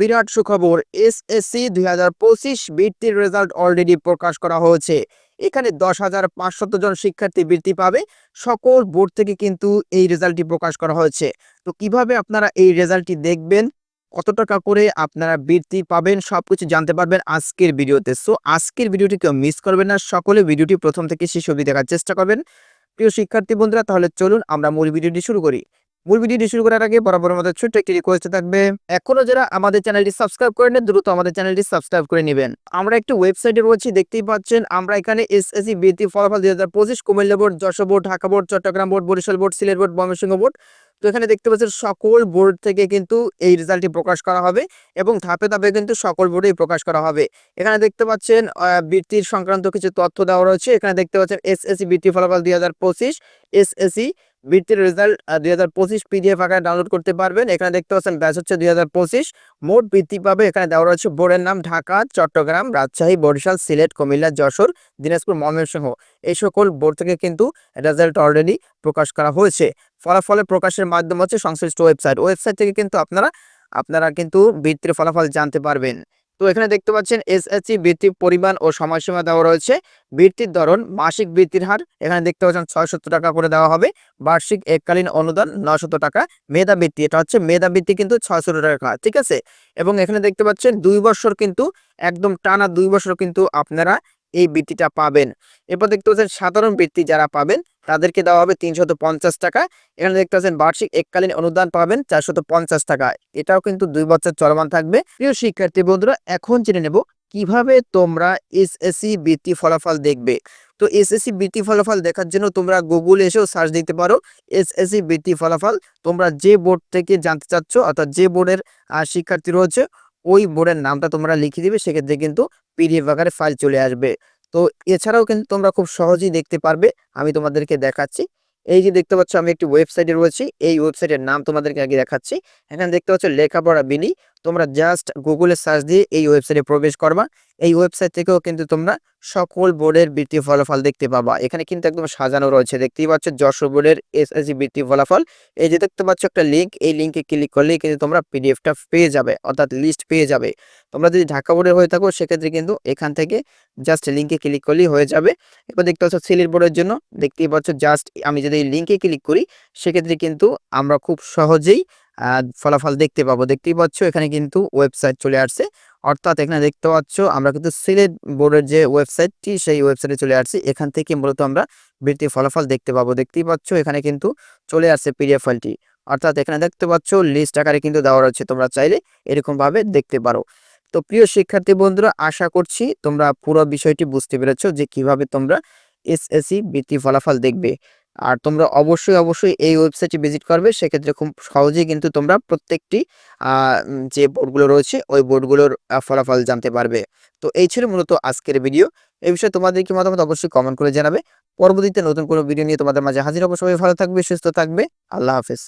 বিরাট সুখবর। এসএসসি দুই হাজার পঁচিশ বৃত্তির রেজাল্ট অলরেডি প্রকাশ করা হয়েছে। এখানে দশ হাজার পাঁচশত জন শিক্ষার্থী বৃত্তি পাবে। সকল বোর্ড থেকে কিন্তু এই রেজাল্টটি প্রকাশ করা হয়েছে। তো কীভাবে আপনারা এই রেজাল্টটি দেখবেন? কত টাকা করে আপনারা বৃত্তি পাবেন? সবকিছু জানতে পারবেন আজকের ভিডিওতে। সো আজকের ভিডিওটি কেউ মিস করবেন না। সকলে ভিডিওটি প্রথম থেকে শেষ অবধি দেখার চেষ্টা করবেন। প্রিয় শিক্ষার্থী বন্ধুরা, তাহলে চলুন আমরা মূল ভিডিওটি শুরু করি। মূল ভিডিওটি শুরু করার আগে বরাবর আমাদের ছোট্ট একটি রিকোয়েস্ট থাকবে। এখনও যারা আমাদের চ্যানেলটি সাবস্ক্রাইব করে নেন দ্রুত আমাদের চ্যানেলটি সাবস্ক্রাইব করে নেবেন। আমরা একটি ওয়েবসাইটে রয়েছি, দেখতেই পাচ্ছেন। আমরা এখানে এসএসসি বৃত্তি ফলাফল দুই হাজার পঁচিশ, Comilla board, Jessore board, Dhaka board, Chittagong board, Barisal board, Sylhet board Mymensingh board. তো এখানে দেখতে পাচ্ছেন, সকল বোর্ড থেকে কিন্তু এই রেজাল্টটি প্রকাশ করা হবে এবং ধাপে ধাপে কিন্তু সকল বোর্ডেই প্রকাশ করা হবে। এখানে দেখতে পাচ্ছেন বৃত্তির সংক্রান্ত কিছু তথ্য দেওয়া রয়েছে। এখানে দেখতে পাচ্ছেন এসএসসি বৃত্তি ফলাফল দুই হাজার পঁচিশ এসএসসি বৃত্তির রেজাল্ট দুই হাজার পঁচিশ পিডিএফ আকারে ডাউনলোড করতে পারবেন। এখানে দেখতে পাচ্ছেন ব্যাচ হচ্ছে দুই হাজার পঁচিশ। মোট বৃত্তি পাবে এখানে দেওয়া রয়েছে বোর্ডের নাম ঢাকা, চট্টগ্রাম, রাজশাহী, বরিশাল, সিলেট, কুমিল্লা, যশোর, দিনাজপুর, ময়মনসিংহ। এই সকল বোর্ড থেকে কিন্তু রেজাল্ট অলরেডি প্রকাশ করা হয়েছে। ফলাফলের প্রকাশের মাধ্যম হচ্ছে সংশ্লিষ্ট ওয়েবসাইট ওয়েবসাইট থেকে কিন্তু আপনারা আপনারা কিন্তু বৃত্তির ফলাফল জানতে পারবেন। তো এখানে দেখতে পাচ্ছেন এসএসসি বৃত্তির পরিমাণ ও সময়সীমা দেওয়া রয়েছে। বৃত্তির ধরন, মাসিক বৃত্তির হার, এখানে দেখতে পাচ্ছেন ছয়শত টাকা করে দেওয়া হবে। বার্ষিক এককালীন অনুদান নশত টাকা। মেধাবৃত্তি এটা হচ্ছে মেধাবৃত্তি কিন্তু ছয়শত টাকা, ঠিক আছে? এবং এখানে দেখতে পাচ্ছেন দুই বছর কিন্তু, একদম টানা দুই বছর কিন্তু আপনারা এই বৃত্তিটা পাবেন। এরপর দেখতে পাচ্ছেন সাধারণ বৃত্তি যারা পাবেন, তাদেরকে দেওয়া হবে তিনশত পঞ্চাশ টাকা। এখানে দেখতে পাচ্ছেন বার্ষিক এককালীন অনুদান পাবেন চারশত পঞ্চাশ টাকা। এটাও কিন্তু দুই বছর চলমান থাকবে। প্রিয় শিক্ষার্থী বন্ধুরা, এখন জেনে নেব কীভাবে তোমরা এসএসসি বৃত্তি ফলাফল দেখবে। তো এসএসসি বৃত্তি ফলাফল দেখার জন্য তোমরা গুগল এসেও সার্চ দিতে পারো, এসএসসি বৃত্তি ফলাফল। তোমরা যে বোর্ড থেকে জানতে চাচ্ছ, অর্থাৎ যে বোর্ডের শিক্ষার্থী রয়েছে ওই বোর্ডের নামটা তোমরা লিখে দিবে, সেক্ষেত্রে কিন্তু পিডিএফ আকারে ফাইল চলে আসবে। তো এছাড়াও কিন্তু তোমরা খুব সহজেই দেখতে পারবে, আমি তোমাদেরকে দেখাচ্ছি। এই যে দেখতে পাচ্ছ, আমি একটি ওয়েবসাইটে রয়েছি। এই ওয়েবসাইটের নাম তোমাদেরকে আগে দেখাচ্ছি। এখানে দেখতে পাচ্ছ, লেখাপড়া বিনি। তোমরা জাস্ট গুগলে সার্চ দিয়ে এই ওয়েবসাইটে প্রবেশ করবা। এই ওয়েবসাইট থেকেও কিন্তু তোমরা সকল বোর্ডের বৃত্তি ফলাফল দেখতে পাবা। এখানে কিন্তু একদম সাজানো রয়েছে। দেখতেই পাচ্ছ যশোর বোর্ডের এসএসসি বৃত্তি ফলাফল। এই যে দেখতে পাচ্ছ একটা লিঙ্ক এই লিঙ্কে ক্লিক করলেই কিন্তু তোমরা পিডিএফটা পেয়ে যাবে, অর্থাৎ লিস্ট পেয়ে যাবে। তোমরা যদি ঢাকা বোর্ডের হয়ে থাকো, সেক্ষেত্রে কিন্তু এখান থেকে জাস্ট লিঙ্কে ক্লিক করলেই হয়ে যাবে। এবার দেখতে পাচ্ছ সিলেট বোর্ডের জন্য, দেখতেই পাচ্ছ জাস্ট আমি যদি এই লিঙ্কে ক্লিক করি, সেক্ষেত্রে কিন্তু আমরা খুব সহজেই ফলাফল দেখতে পাবো। দেখতেই পাচ্ছ এখানে কিন্তু ওয়েবসাইট চলে আসছে। অর্থাৎ এখানে দেখতে পাচ্ছ আমরা কিন্তু সিলেট বোর্ডের যে ওয়েবসাইটটি, সেই ওয়েবসাইটে চলে আসছি। এখান থেকে মূলত আমরা বৃত্তির ফলাফল দেখতে পাবো। দেখতেই পাচ্ছ এখানে কিন্তু চলে আসছে পিডিএফ ফাইলটি। অর্থাৎ এখানে দেখতে পাচ্ছ লিস্ট আকারে কিন্তু দেওয়া রয়েছে। তোমরা চাইলে এরকম ভাবে দেখতে পারো। তো প্রিয় শিক্ষার্থী বন্ধুরা, আশা করছি তোমরা পুরো বিষয়টি বুঝতে পেরেছ যে কীভাবে তোমরা এসএসসি বৃত্তি ফলাফল দেখবে। আর তোমরা অবশ্যই অবশ্যই এই ওয়েবসাইটে ভিজিট করবে। সেক্ষেত্রে খুব সহজেই কিন্তু তোমরা প্রত্যেকটি যে বোর্ডগুলো রয়েছে, ওই বোর্ডগুলোর ফলাফল জানতে পারবে। তো এই ছিল মূলত আজকের ভিডিও এই বিষয়ে তোমাদের কি মতামত অবশ্যই কমেন্ট করে জানাবে। পরবর্তীতে নতুন কোনো ভিডিও নিয়ে তোমাদের মাঝে হাজির সবাই ভালো থাকবে, সুস্থ থাকবে। আল্লাহ হাফেজ।